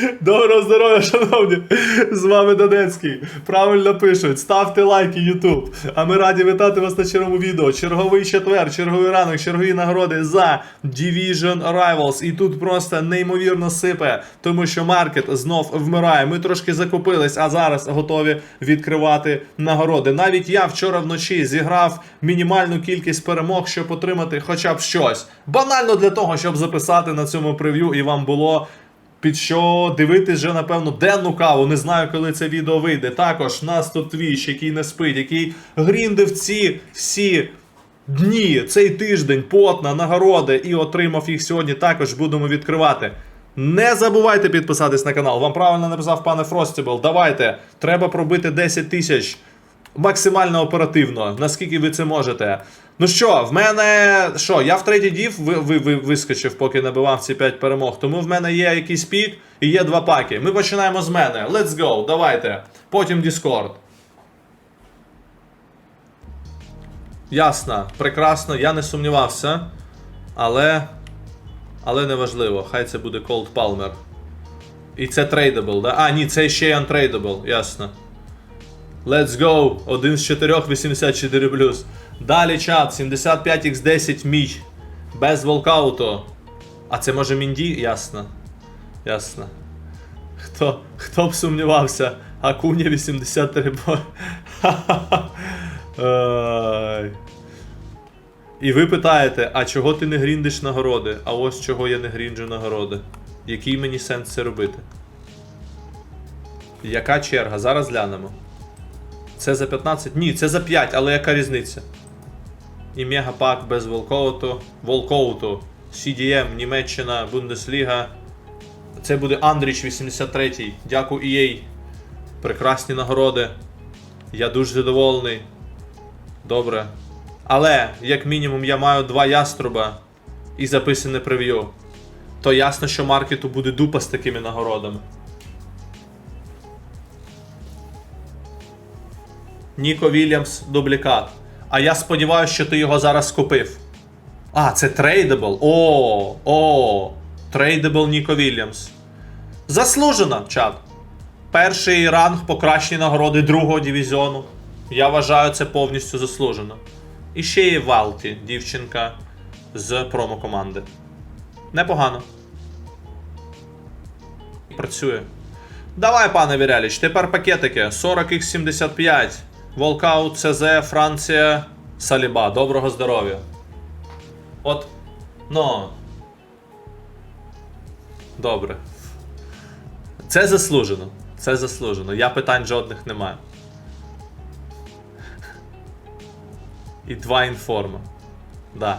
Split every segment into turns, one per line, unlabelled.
Доброго здоров'я, шановні! З вами Донецький. Правильно пишуть, ставте лайки, Ютуб. А ми раді вітати вас на черговому відео. Черговий четвер, черговий ранок, чергові нагороди за Division Rivals. І тут просто неймовірно сипе, тому що маркет знов вмирає. Ми трошки закупились, а зараз готові відкривати нагороди. Навіть я вчора вночі зіграв мінімальну кількість перемог, щоб отримати хоча б щось. Банально для того, щоб записати на цьому прев'ю і вам було під що дивитись вже, напевно, денну каву. Не знаю, коли це відео вийде. Також нас тут твіч, який не спить, який гріндив ці всі дні, цей тиждень, потна, нагороди і отримав їх сьогодні. Також будемо відкривати. Не забувайте підписатись на канал. Вам правильно написав пане Фростібл. Давайте. Треба пробити 10 тисяч максимально оперативно, наскільки ви це можете. Ну що, в мене. Що, я в третій дів ви, ви, ви, вискочив, поки набивав ці 5 перемог. Тому в мене є якийсь пік і є два паки. Ми починаємо з мене. Let's go, давайте. Потім Discord. Ясно, прекрасно, я не сумнівався. Але. Але неважливо, хай це буде Cold Palmer. І це трейдабл, да? А, ні, це ще й untradeable, ясно. Let's go! Один з 4, 84 плюс. Далі чат, 75x10 мій. Без волкауту. А це може Мінді? Ясно. Ясно. Хто, хто б сумнівався? Акуня 83 бо. І ви питаєте, а чого ти не гріндиш нагороди? А ось чого я не грінджу нагороди. Який мені сенс це робити? Яка черга? Зараз глянемо. Це за 15? Ні, це за 5, але яка різниця? І мегапак без волкоуту. Волкоуту. CDM, Німеччина, Бундесліга. Це буде Андріч 83. Дякую EA. Прекрасні нагороди. Я дуже задоволений. Добре. Але, як мінімум, я маю два яструба і записане прев'ю. То ясно, що маркету буде дупа з такими нагородами. Ніко Вільямс дублікат. А я сподіваюся, що ти його зараз купив. А, це трейдабл. О, о, трейдабл Ніко Вільямс. Заслужено, чат. Перший ранг покращені нагороди другого дивізіону. Я вважаю це повністю заслужено. І ще є Валті, дівчинка з промо-команди. Непогано. Працює. Давай, пане Віряліч, тепер пакетики. 40x75. Волкаут, ЦЗ, Франція, Саліба. Доброго здоров'я. От. Ну. Добре. Це заслужено. Це заслужено. Я питань жодних не маю. І два інформа. Да.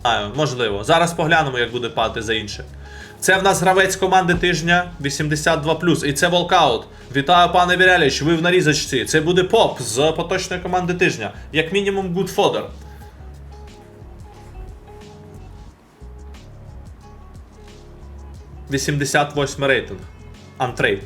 Знаю, можливо. Зараз поглянемо, як буде падати за інше. Це в нас гравець команди тижня 82 І це волкаут. Вітаю, пане Віряліч, ви в нарізочці. Це буде поп з поточної команди тижня. Як мінімум, good fodder. «88 рейтинг. Антрейд.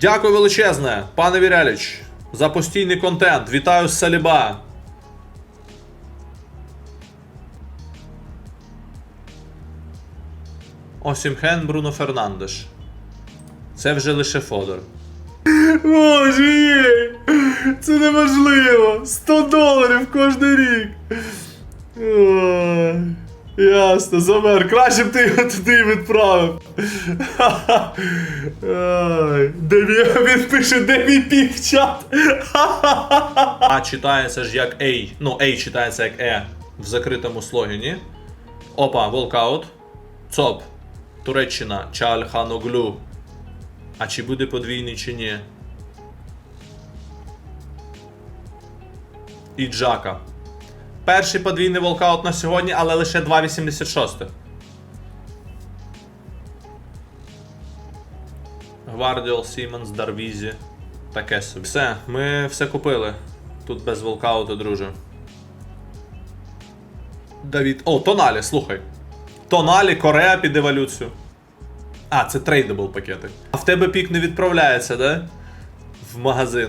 Дякую величезне, пане Віряліч, за постійний контент. Вітаю з Саліба. Осімхен Бруно Фернандеш. Це вже лише Фодор. Боже, це неможливо! 100 доларів кожен рік. Ой, ясно, замер. Краще б ти його туди відправив. Де мій, він пише, де мій пік чат. А читається ж як A. Ну, A читається як E в закритому слогіні. Опа, волкаут. ЦОП. Туреччина. Чальханоглу. А чи буде подвійний чи ні? І Джака. Перший подвійний волкаут на сьогодні, але лише 2,86. Гвардіол, Сіменс, Дарвізі. Таке собі. Все, ми все купили. Тут без волкауту, друже. Давід. О, Тоналі, слухай. Тоналі, Корея під еволюцію. А, це трейдабл пакети. А в тебе пік не відправляється, да? В магазин.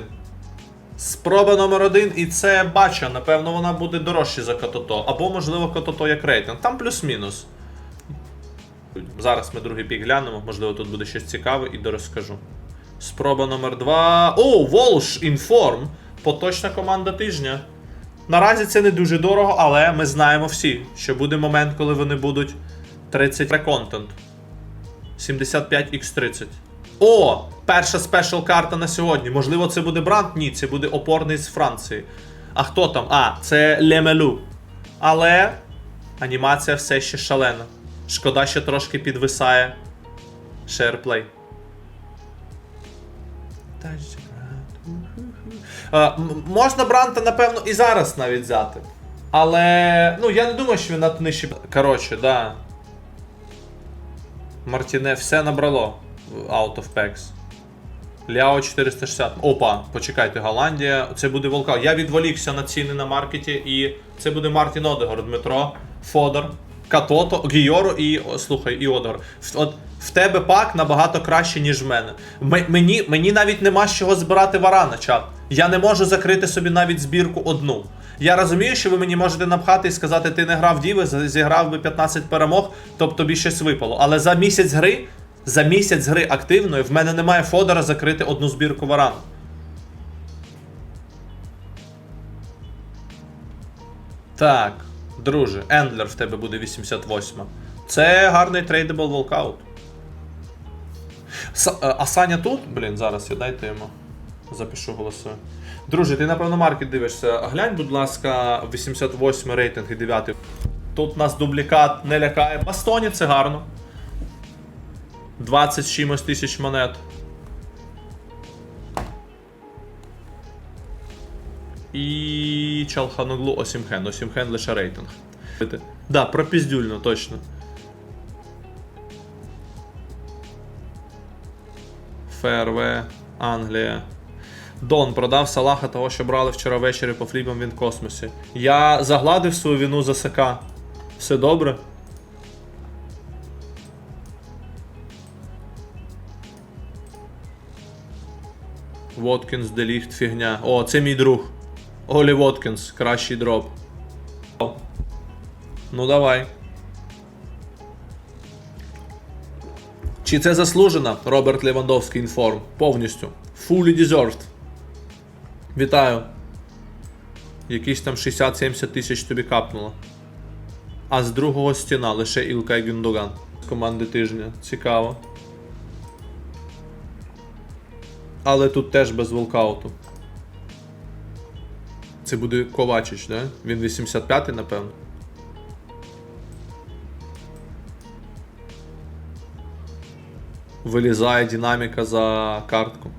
Спроба номер один, і це бачу, напевно, вона буде дорожче за Котото. Або, можливо, Котото як рейтинг. Там плюс-мінус. Зараз ми другий пік глянемо, можливо, тут буде щось цікаве і дорозкажу. Спроба номер два. О, Волш Інформ. Поточна команда тижня. Наразі це не дуже дорого, але ми знаємо всі, що буде момент, коли вони будуть 30 реконтент. 75x30. О! Перша спешл карта на сьогодні. Можливо, це буде бранд? Ні, це буде опорний з Франції. А хто там? А, це Лемелу. Але анімація все ще шалена. Шкода, що трошки підвисає SharePlay. Е, можна Бранта, напевно, і зараз навіть взяти. Але. Ну, я не думаю, що він надто нижче. Коротше, да. Мартіне все набрало Out of Packs. Ляо 460. Опа, почекайте, Голландія. Це буде Волка. Я відволікся на ціни на маркеті, і це буде Мартін Одегор, Дмитро, Фодор, Катото, Гійоро і. о, слухай, і Одегор. От в тебе пак набагато краще, ніж в мене. М- мені, мені навіть нема з чого збирати варана, чат. Я не можу закрити собі навіть збірку одну. Я розумію, що ви мені можете напхати і сказати, ти не грав Діви, зіграв би 15 перемог, тобто тобі щось випало. Але за місяць гри, за місяць гри активної, в мене немає фодора закрити одну збірку варану. Так, друже, Ендлер в тебе буде 88. Це гарний трейдабл волкаут. Е, а Саня тут? Блін, зараз я дайте йому. Запишу голосове. Друже, ти напевно маркет дивишся. Глянь, будь ласка, 88 рейтинг і 9. Тут нас дублікат не лякає. Бастоні це гарно. 20 з чимось тисяч монет. І Чалханоглу Осімхен. Осімхен лише рейтинг. Да, пропіздюльно, точно. ФРВ, Англія. Дон продав Салаха того, що брали вчора ввечері по флібам він в космосі. Я загладив свою вину за СК. Все добре? Воткінс, Деліхт, фігня. О, це мій друг. Олі Воткінс, кращий дроп. Ну давай. Чи це заслужено? Роберт Левандовський інформ. Повністю. Fully deserved. Вітаю. Якісь там 60-70 тисяч тобі капнуло. А з другого стіна лише Ілка і Гюндоган. З команди тижня. Цікаво. Але тут теж без волкауту. Це буде Ковачич, да? Він 85-й, напевно. Вилізає динаміка за картку.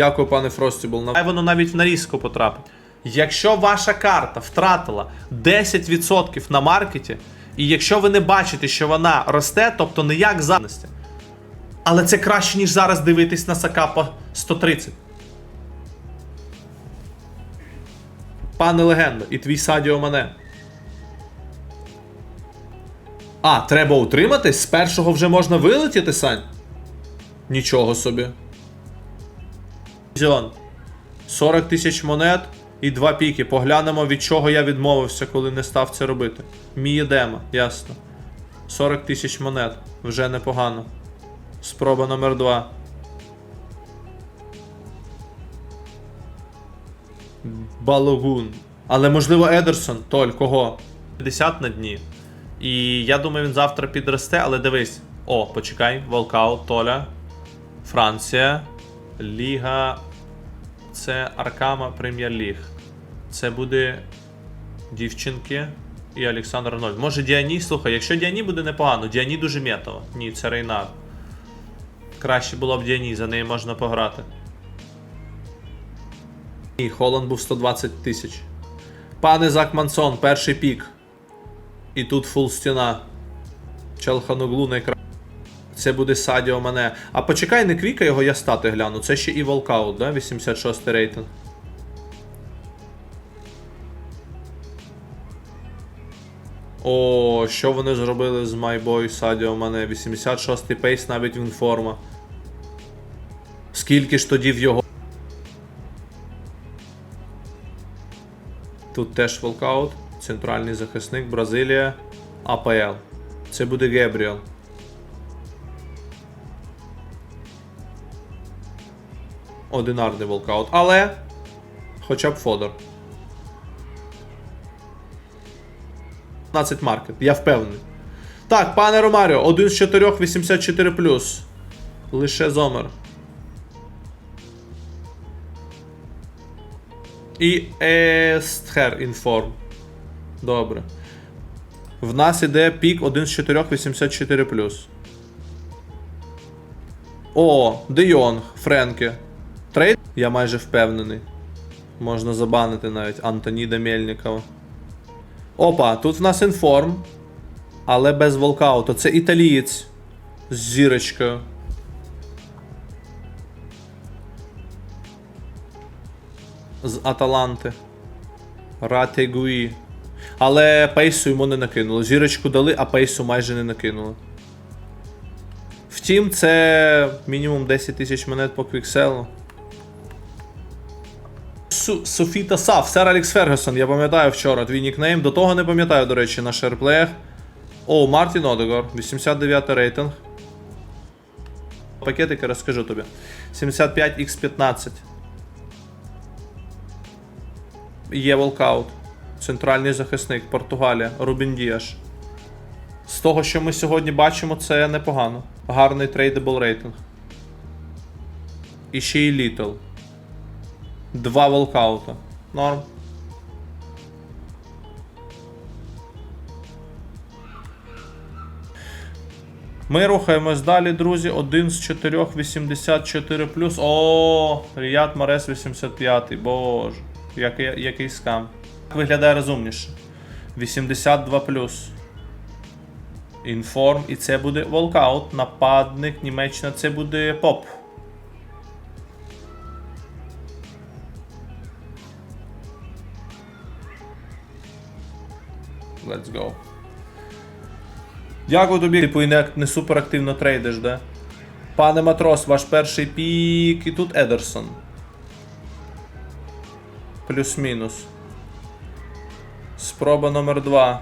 Дякую, пане Фростібл. Хай воно навіть в нарізку потрапить. Якщо ваша карта втратила 10% на маркеті, і якщо ви не бачите, що вона росте, тобто не як зараз. Але це краще, ніж зараз дивитись на Сакапа 130. Пане легендо, і твій Садіо Мане. А, треба утриматись? З першого вже можна вилетіти, Сань? Нічого собі. Зіон. 40 тисяч монет і два піки. Поглянемо, від чого я відмовився, коли не став це робити. Мієдема, ясно. 40 тисяч монет. Вже непогано. Спроба номер 2. Балогун. Але можливо Едерсон. Толь, кого? 50 на дні. І я думаю, він завтра підросте, але дивись. О, почекай, Волкаут, Толя. Франція. Ліга. Це Аркама Прем'єр-ліг. Це буде дівчинки і Олександр Арнольд. Може Діані? Слухай, якщо Діані буде непогано, Діані дуже метово. Ні, це Рейнар. Краще було б Діані, за неї можна пограти. Ні, Холланд був 120 тисяч. Пане Закмансон, перший пік. І тут фул стіна. Челханоглу найкраще. Це буде Садіо Мане. А почекай, не квіка його, я стати гляну. Це ще і волкаут, да? 86 рейтинг. О, що вони зробили з MyBoy Садіо Мане? 86 пейс навіть він форма. Скільки ж тоді в його. Тут теж волкаут. Центральний захисник, Бразилія, АПЛ. Це буде Гебріел. Одинарний волкаут. Але. Хоча б Фодор. 15 маркет, я впевнений. Так, пане Ромаріо, один з 4 84 Лише зомер. І Естхер інформ. Добре. В нас іде пік 1 з 4 84 О, Де Йонг, Френке. Трейд? Я майже впевнений. Можна забанити навіть Антоніда Мельникова. Опа, тут в нас інформ. Але без волкауту. Це італієць з зірочкою. З Аталанти. Ратегуї. Але пейсу йому не накинули. Зірочку дали, а пейсу майже не накинули. Втім, це мінімум 10 тисяч монет по квікселу. Софіта Саф, сер Алекс Фергюсон, я пам'ятаю вчора твій нікнейм. До того не пам'ятаю, до речі, на шерплеях. О, Мартін Одегор, 89 рейтинг. Пакетики розкажу тобі. 75x15. Є волкаут. Центральний захисник, Португалія, Рубін Діаш. З того, що ми сьогодні бачимо, це непогано. Гарний трейдабл рейтинг. І ще й Літл. Два волкаута. Норм. Ми рухаємось далі, друзі. Один з 4 84 О, Ріят Марес 85. Боже, який, який скам. Виглядає розумніше. 82 Інформ, і це буде волкаут. Нападник Німеччина, це буде поп. Let's go. Дякую тобі. Типу, і не, не супер активно трейдиш, да? Пане матрос, ваш перший пік. І тут Едерсон. Плюс-мінус. Спроба номер 2.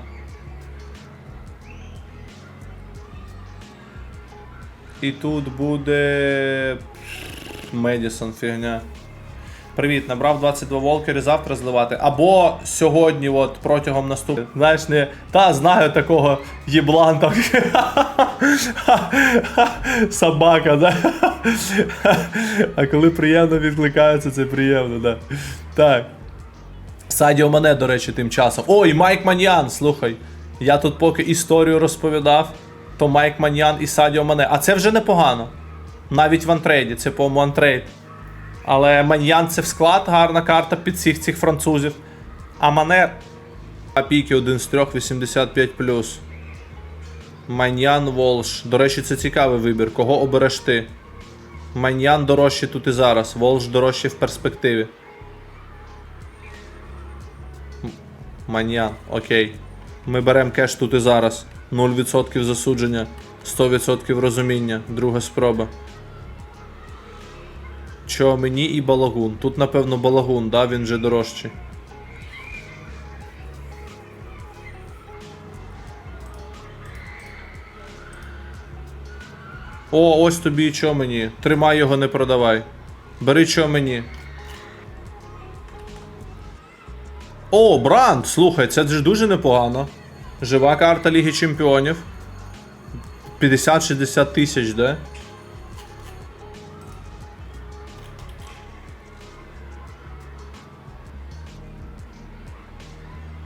І тут буде. Медісон фігня. Привіт, набрав 22 волкери завтра зливати. Або сьогодні, от протягом наступного. Знаєш, не. Та знаю такого єбланта. Собака, да? А коли приємно відкликаються, це приємно, да. Так. Садіо Мане, до речі, тим часом. Ой, Майк Маньян, слухай. Я тут поки історію розповідав, то Майк Маньян і Садіо Мане. А це вже непогано. Навіть в антрейді, це по-моєму антрейд. Але Маньян це в склад, гарна карта під всіх цих французів. А Мане. А піки 1 з 3, 85 Маньян Волш. До речі, це цікавий вибір. Кого обереш ти? Маньян дорожче тут і зараз. Волш дорожче в перспективі. Маньян, окей. Ми беремо кеш тут і зараз. 0% засудження, 100% розуміння. Друга спроба. Чо мені і балагун. Тут, напевно, балагун, да, він же дорожчий. О, ось тобі і чо мені. Тримай його, не продавай. Бери чо мені. О, Бранд! Слухай, це ж дуже непогано. Жива карта Ліги Чемпіонів. 50-60 тисяч, да?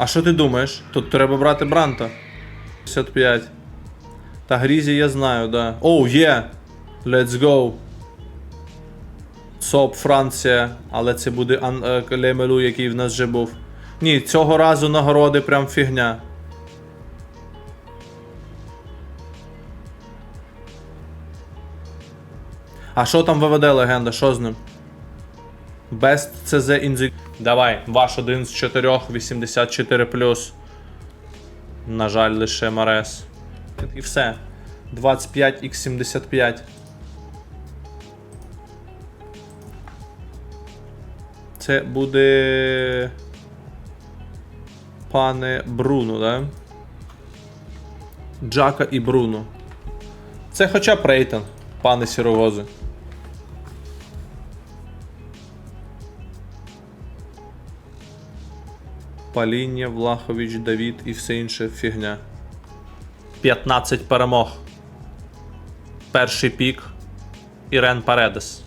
А що ти думаєш? Тут треба брати Бранта. 55. Та Грізі я знаю, да. Оу, є! Let's go. СОП Франція, але це буде Ан... е, Лемелу, який в нас вже був. Ні, цього разу нагороди прям фігня. А що там ВВД легенда? Що з ним? Best CZ in the... Давай, ваш один з 4, 84 На жаль, лише Марес. І все. 25x75. Це буде. Пане Бруно, да? Джака і Бруно. Це хоча б рейтинг, пане сіровози. Паління, Влахович, Давід і все інше фігня. 15 перемог. Перший пік. Ірен Паредес.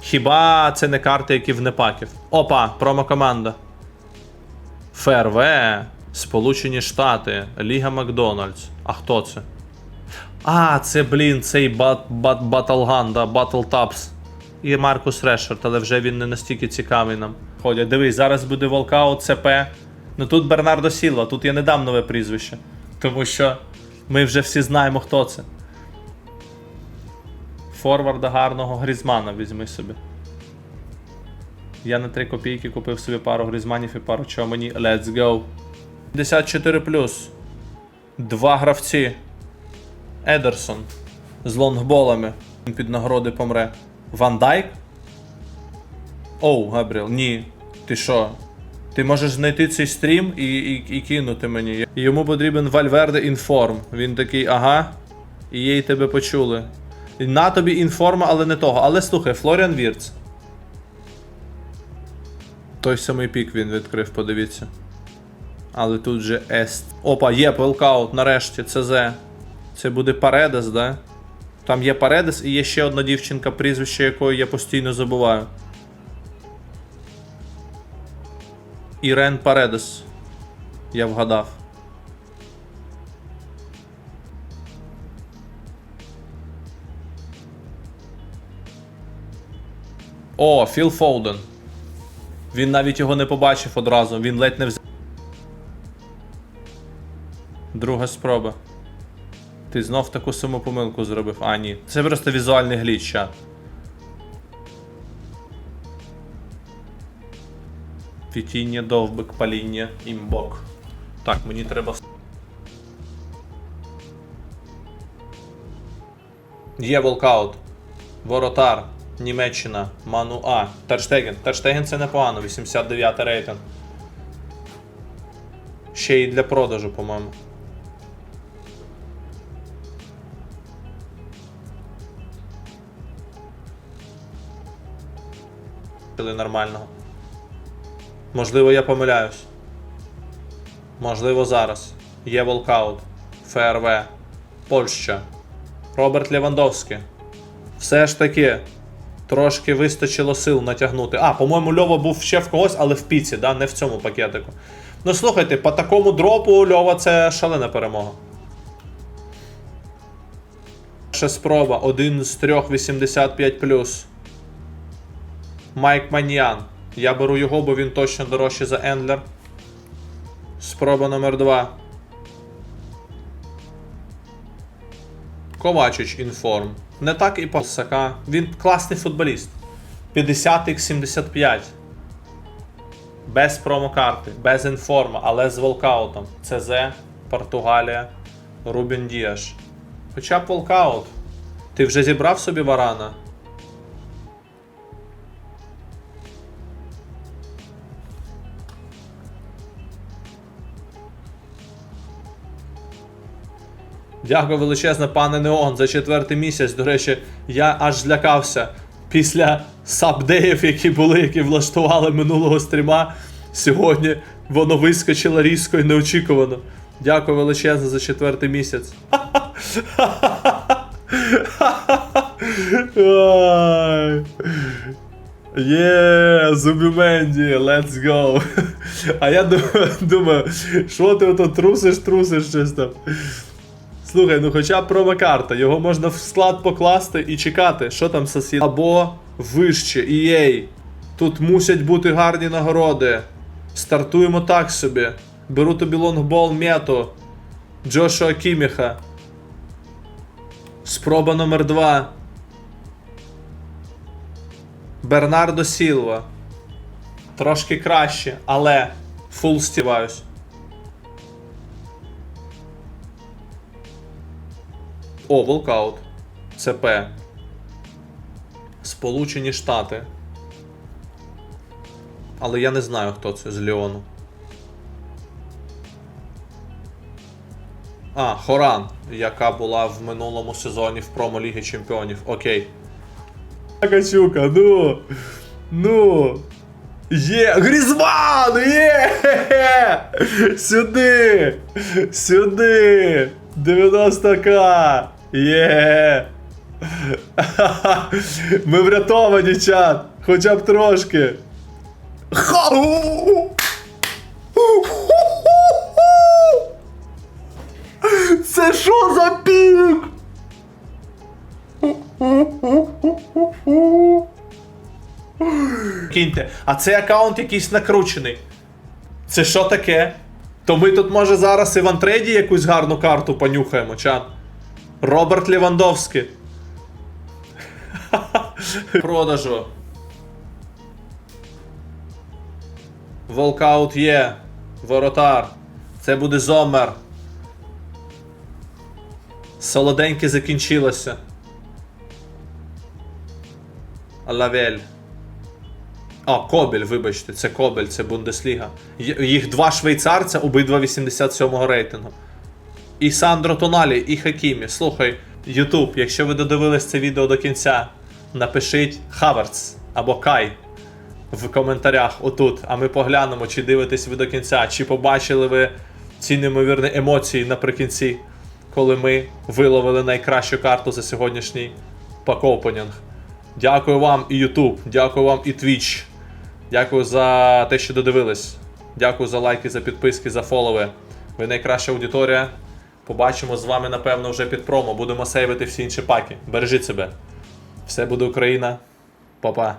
Хіба це не карти, які в непаків? Опа, промокоманда. ФРВ, Сполучені Штати, Ліга Макдональдс. А хто це? А, це, блін, цей бат, бат, Батлган, да, Battle Taps. І Маркус Решерт, але вже він не настільки цікавий нам. Ходять, дивись, зараз буде Волкаут ЦП. Ну тут Бернардо Сілва, тут я не дам нове прізвище. Тому що ми вже всі знаємо, хто це. Форварда гарного Грізмана візьми собі. Я на 3 копійки купив собі пару грізманів і пару чомені. Let's go. 54 Два гравці. Едерсон. З лонгболами. Він Під нагороди помре. Ван Дайк? Оу, Габріел, ні. Ти що? Ти можеш знайти цей стрім і, і, і кинути мені. Йому потрібен Вальверде інформ. Він такий, ага. І їй тебе почули. На тобі інформа, але не того. Але слухай, Флоріан Вірц. Той самий пік він відкрив, подивіться. Але тут же Ест. Опа, є пелкаут, нарешті, ЦЗ. Це буде Паредес, да? Там є Паредес і є ще одна дівчинка, прізвище якої я постійно забуваю. Ірен Паредес. Я вгадав. О, Філ Фоуден. Він навіть його не побачив одразу, він ледь не взяв. Друга спроба. Ти знов таку саму помилку зробив. А, ні. Це просто візуальний гліч, чат. Фітіння, довбик, паління, імбок. Так, мені треба. Є волкаут. Воротар. Німеччина. Мануа. Терштеген. Терштеген це непогано, 89 рейтинг. Ще й для продажу, по-моєму. Нормального. Можливо, я помиляюсь. Можливо, зараз. Є волкаут. ФРВ. Польща. Роберт Левандовський. Все ж таки. Трошки вистачило сил натягнути. А, по-моєму, Льова був ще в когось, але в піці, да? не в цьому пакетику. Ну слухайте, по такому дропу Льова це шалена перемога. Перша спроба. Один з трьох 85 Майк Маньян. Я беру його, бо він точно дорожчий за Ендлер. Спроба номер 2. Ковачич інформ. Не так і Пасака. Він класний футболіст. 50 x 75 Без промокарти, без інформа, але з волкаутом. ЦЗ, Португалія, Рубін Діаш. Хоча б волкаут. Ти вже зібрав собі варана? Дякую величезне, пане Неон, за четвертий місяць. До речі, я аж злякався після сабдеїв, які були, які влаштували минулого стріма. Сьогодні воно вискочило різко і неочікувано. Дякую величезне за четвертий місяць. Є, Зубіменді, let's go. А я думаю, що ти ото трусиш, трусиш щось там. Слухай, ну хоча б промокарта, його можна в склад покласти і чекати, що там сусід. Або вище, EA. Тут мусять бути гарні нагороди. Стартуємо так собі. Беру тобі лонгбол мету. Джошуа Кіміха. Спроба номер 2. Бернардо Сілва. Трошки краще, але фул стіваюсь. О, волкаут. ЦП. Сполучені Штати. Але я не знаю, хто це з Ліону. А, Хоран, яка була в минулому сезоні в промо Ліги Чемпіонів. Окей. Качука, ну. Ну. Є! Грізман! Є! Сюди! Сюди! 90к! Є! Ми врятовані, чат! Хоча б трошки. Це що за пік? Кіньте, а цей аккаунт якийсь накручений. Це що таке? То ми тут, може, зараз і в антрейді якусь гарну карту понюхаємо, чан. Роберт Лівандовський. Продажу. Волкаут є. Воротар. Це буде Зомер. Солоденьке закінчилося. Лавель. А, Кобель, вибачте, це Кобель, це Бундесліга. Їх два швейцарця, обидва 87-го рейтингу. І Сандро Тоналі, і Хакімі. Слухай, Ютуб, якщо ви додивились це відео до кінця, напишіть Хаверц або Кай в коментарях отут, а ми поглянемо, чи дивитесь ви до кінця, чи побачили ви ці неймовірні емоції наприкінці, коли ми виловили найкращу карту за сьогоднішній пак-опенінг. Дякую вам і YouTube, дякую вам і Twitch. Дякую за те, що додивились. Дякую за лайки, за підписки, за фолови. Ви найкраща аудиторія. Побачимо з вами, напевно, вже під промо. Будемо сейвити всі інші паки. Бережіть себе. Все буде Україна. Па-па.